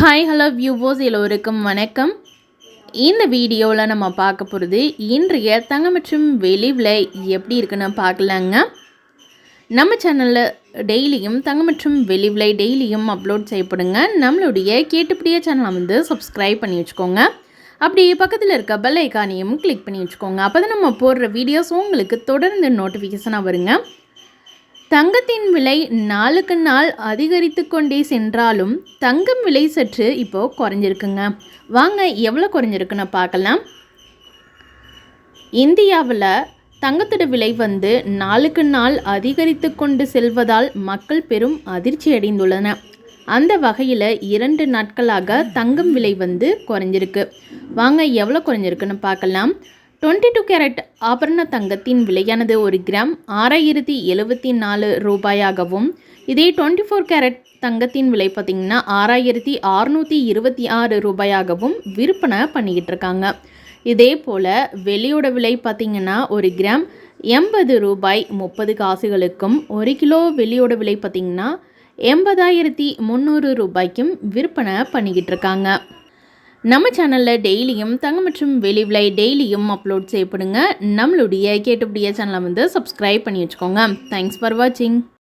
Hi hello வியூவோஸ் எல்லோருக்கும் வணக்கம். இந்த வீடியோவில் நம்ம பார்க்க போகிறது இன்றைய தங்க மற்றும் வெளிவில் எப்படி இருக்குன்னு பார்க்கலாங்க. நம்ம சேனலில் டெய்லியும் தங்க மற்றும் வெளிவில் டெய்லியும் அப்லோட் செய்யப்படுங்க. நம்மளுடைய கேட்டுப்படிய சேனலை வந்து சப்ஸ்கிரைப் பண்ணி வச்சுக்கோங்க. அப்படியே பக்கத்தில் இருக்க பெல் ஐக்கானையும் கிளிக் பண்ணி வச்சுக்கோங்க. அப்போ தான் நம்ம போடுற வீடியோஸ் உங்களுக்கு தொடர்ந்து நோட்டிஃபிகேஷனாக வருங்க. தங்கத்தின் விலை நாளுக்கு நாள் அதிகரித்து கொண்டே சென்றாலும் தங்கம் விலை சற்று இப்போது குறைஞ்சிருக்குங்க. வாங்க எவ்வளோ குறைஞ்சிருக்குன்னு பார்க்கலாம். இந்தியாவில் தங்கத்தோட விலை வந்து நாளுக்கு நாள் அதிகரித்து கொண்டு செல்வதால் மக்கள் பெரும் அதிர்ச்சி அடைந்துள்ளன. அந்த வகையில் இரண்டு நாட்களாக தங்கம் விலை வந்து குறைஞ்சிருக்கு. வாங்க எவ்வளோ குறைஞ்சிருக்குன்னு பார்க்கலாம். டுவெண்ட்டி டூ கேரட் ஆபரண தங்கத்தின் விலையானது ஒரு கிராம் ஆறாயிரத்தி எழுபத்தி நாலு ரூபாயாகவும் இதே டுவெண்ட்டி ஃபோர் கேரட் தங்கத்தின் விலை பார்த்திங்கன்னா ஆறாயிரத்தி அறுநூற்றி இருபத்தி ஆறு ரூபாயாகவும் விற்பனை பண்ணிக்கிட்டு இருக்காங்க. இதே போல் வெளியோட விலை பார்த்திங்கன்னா ஒரு கிராம் எண்பது ரூபாய் முப்பது காசுகளுக்கும் ஒரு கிலோ வெளியோட விலை பார்த்திங்கன்னா எண்பதாயிரத்தி முந்நூறு ரூபாய்க்கும் விற்பனை பண்ணிக்கிட்டு இருக்காங்க. நம்ம சேனலில் டெய்லியும் தங்க மற்றும் வெளி விலை டெய்லியும் அப்லோட் செய்யப்படுங்க. நம்மளுடைய கேட்டுப்படிய சேனலை வந்து சப்ஸ்கிரைப் பண்ணி வச்சுக்கோங்க. தேங்க்ஸ் ஃபார் வாட்சிங்